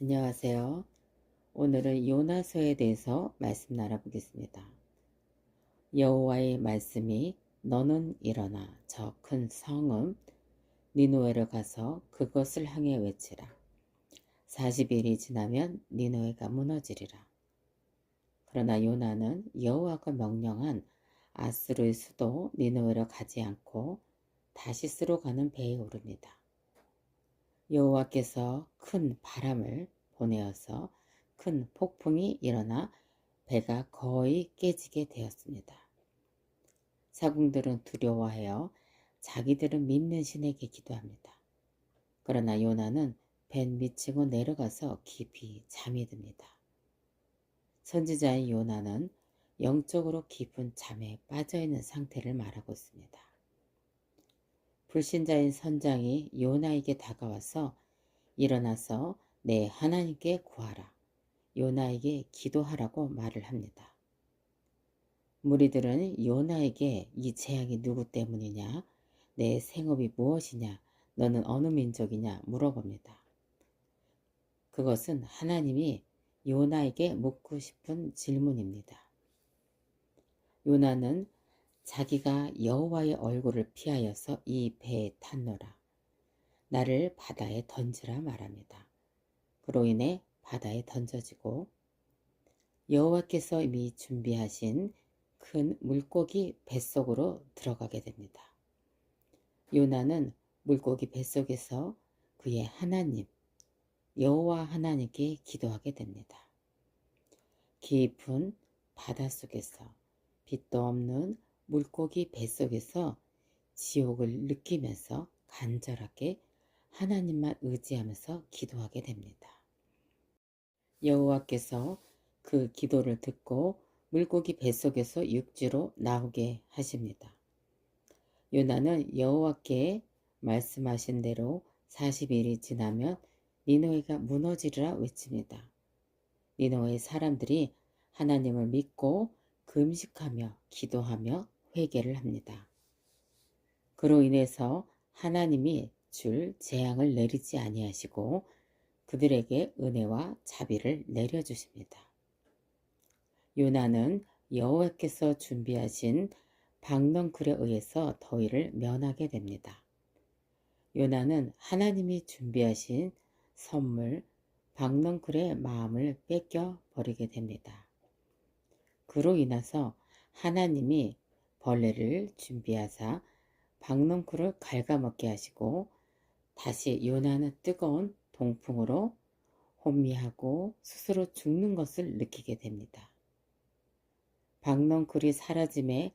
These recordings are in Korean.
안녕하세요. 오늘은 요나서에 대해서 말씀 나눠보겠습니다. 여호와의 말씀이 너는 일어나 저 큰 성읍 니노에를 가서 그것을 향해 외치라. 40일이 지나면 니노에가 무너지리라. 그러나 요나는 여호와가 명령한 아스르의 수도 니노에로 가지 않고 다시스로 가는 배에 오릅니다. 여호와께서 큰 바람을 보내어서 큰 폭풍이 일어나 배가 거의 깨지게 되었습니다. 사궁들은 두려워하여 자기들은 믿는 신에게 기도합니다. 그러나 요나는 배 밑으로 내려가서 깊이 잠이 듭니다. 선지자인 요나는 영적으로 깊은 잠에 빠져 있는 상태를 말하고 있습니다. 불신자인 선장이 요나에게 다가와서 일어나서 내 하나님께 구하라. 요나에게 기도하라고 말을 합니다. 무리들은 요나에게 이 재앙이 누구 때문이냐? 내 생업이 무엇이냐? 너는 어느 민족이냐? 물어봅니다. 그것은 하나님이 요나에게 묻고 싶은 질문입니다. 요나는 자기가 여호와의 얼굴을 피하여서 이 배에 탔노라. 나를 바다에 던지라 말합니다. 그로 인해 바다에 던져지고 여호와께서 이미 준비하신 큰 물고기 뱃속으로 들어가게 됩니다. 요나는 물고기 뱃속에서 그의 하나님 여호와 하나님께 기도하게 됩니다. 깊은 바닷속에서 빛도 없는 물고기 뱃속에서 지옥을 느끼면서 간절하게 하나님만 의지하면서 기도하게 됩니다. 여호와께서 그 기도를 듣고 물고기 뱃속에서 육지로 나오게 하십니다. 요나는 여호와께 말씀하신 대로 40일이 지나면 니노이가 무너지리라 외칩니다. 니노의 사람들이 하나님을 믿고 금식하며 기도하며 회개를 합니다. 그로 인해서 하나님이 줄 재앙을 내리지 아니하시고 그들에게 은혜와 자비를 내려주십니다. 요나는 여호와께서 준비하신 박넝쿨에 의해서 더위를 면하게 됩니다. 요나는 하나님이 준비하신 선물 박넝쿨의 마음을 뺏겨 버리게 됩니다. 그로 인해서 하나님이 벌레를 준비하사 박넝쿨을 갉아먹게 하시고 다시 요나는 뜨거운 동풍으로 혼미하고 스스로 죽는 것을 느끼게 됩니다. 박넝쿨이 사라짐에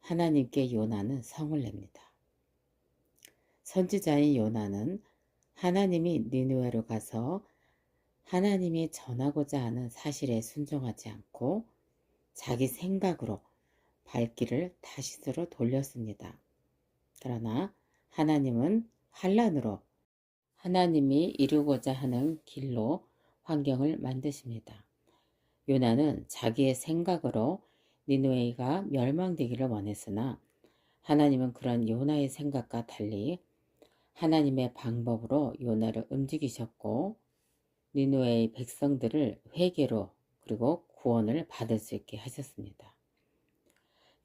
하나님께 요나는 성을 냅니다. 선지자인 요나는 하나님이 니누에로 가서 하나님이 전하고자 하는 사실에 순종하지 않고 자기 생각으로 발길을 다시스로 돌렸습니다. 그러나 하나님은 환란으로 하나님이 이루고자 하는 길로 환경을 만드십니다. 요나는 자기의 생각으로 니누웨이가 멸망되기를 원했으나 하나님은 그런 요나의 생각과 달리 하나님의 방법으로 요나를 움직이셨고 니누웨이 백성들을 회개로 그리고 구원을 받을 수 있게 하셨습니다.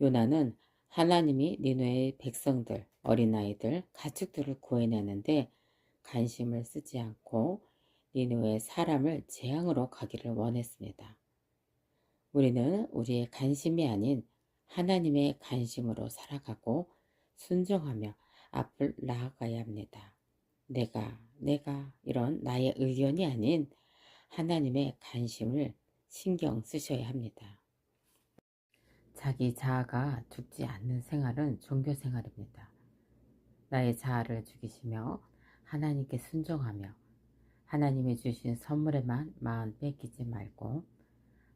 요나는 하나님이 니누의 백성들, 어린아이들, 가축들을 구해내는데 관심을 쓰지 않고 니누의 사람을 재앙으로 가기를 원했습니다. 우리는 우리의 관심이 아닌 하나님의 관심으로 살아가고 순종하며 앞을 나아가야 합니다. 내가, 내가 이런 나의 의견이 아닌 하나님의 관심을 신경 쓰셔야 합니다. 자기 자아가 죽지 않는 생활은 종교 생활입니다. 나의 자아를 죽이시며 하나님께 순종하며 하나님이 주신 선물에만 마음 뺏기지 말고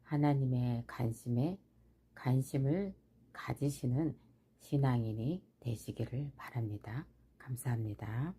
하나님의 관심에 관심을 가지시는 신앙인이 되시기를 바랍니다. 감사합니다.